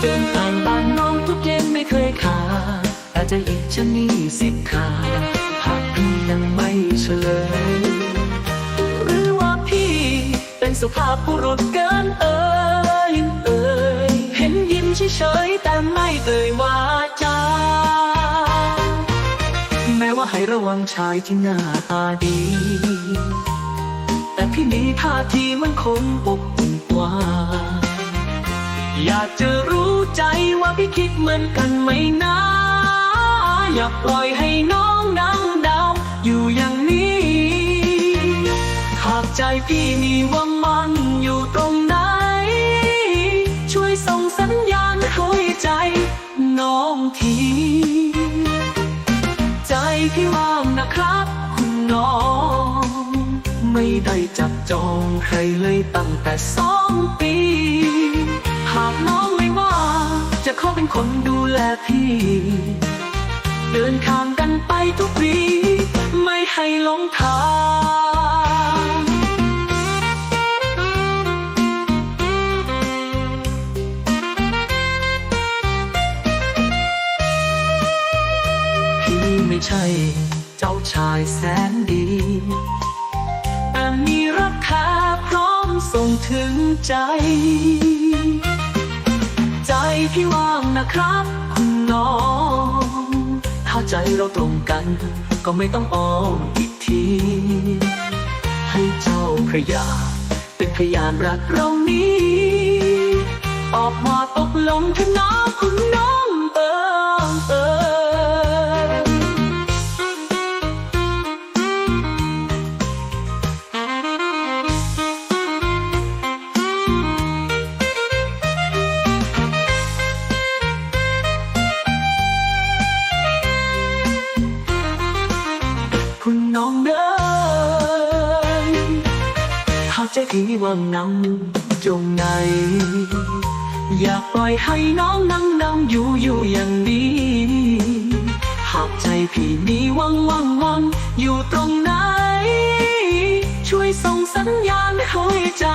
เดินผ่านบ้านน้องทุกเย็นไม่เคยขาดอาจจะอีกชะนี่สิขาหากพี่ยังไม่เฉลยหรือว่าพี่เป็นสุภาพบุรุษเกินเอ่ยเอ่ยเห็นยิ้มเฉยแต่ไม่เอ่ยว่าจาแม้ว่าให้ระวังชายที่หน้าตาดี แต่พี่มีท่าทีมันคงอบอุ่นกว่า อยากจะรู้ใจว่า พี่คิดเหมือนกันไหมนะ อย่าปล่อยให้น้องนั่งดาว อยู่อย่างนี้ หากใจพี่มีว่ามันอยู่ตรงไหน ช่วยส่งสัญญาณให้ใจ น้องที ใจพี่ว่างนะครับคุณน้อง ไม่ได้จับจองใครเลยตั้งแต่สองปี หากน้องไม่ว่าจะขอเป็นคนดูแลพี่ เดินข้างกันไปทุกวีไม่ให้หลงทางพี่ไม่ใช่เจ้าชายแสนดีแต่มีรักแท้พร้อมส่งถึงใจ พี่ว่างนะครับคุณน้อง ถ้าใจเราตรงกัน ก็ไม่ต้องอ้อมอีกที ให้เจ้าพระยา เป็นพยานรักเรานี้ ออกมาตกลงเถอะนะคุณน้อง หากใจพี่ว่าเงาจงไหนอยากปล่อยให้น้องนั่งนั่งอยู่อยู่อย่างนี้ หากใจพี่มีวังวังวังอยู่ตรงไหน ช่วยส่งสัญญาณให้ใจ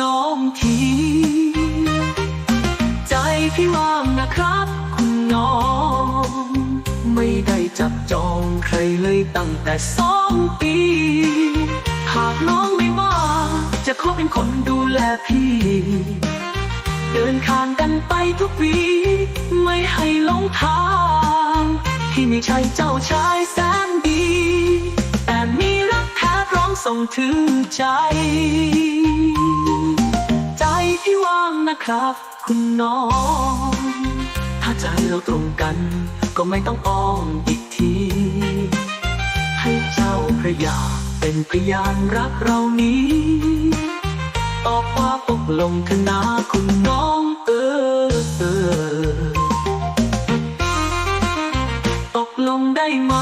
น้องที ใจพี่ว่างนะครับ คุณน้อง ไม่ได้จับจองใครเลยตั้งแต่สองปี หากน้องไม่ว่า จะขอเป็นคนดูแลพี่ เดินข้างกันไปทุกวีไม่ให้หลงทางที่ไม่ใช่เจ้าชายแสนดี แต่มีรักแท้ร้อมส่งถึงใจ ใจที่ว่างนะครับ คุณน้อง ถ้าใจเราตรงกัน ก็ไม่ต้องอ้อมอีกทีให้เจ้าพระยาเป็นพยานรักเรานี้ ลงคณะคุณน้องเออเออตกลงได้ไหม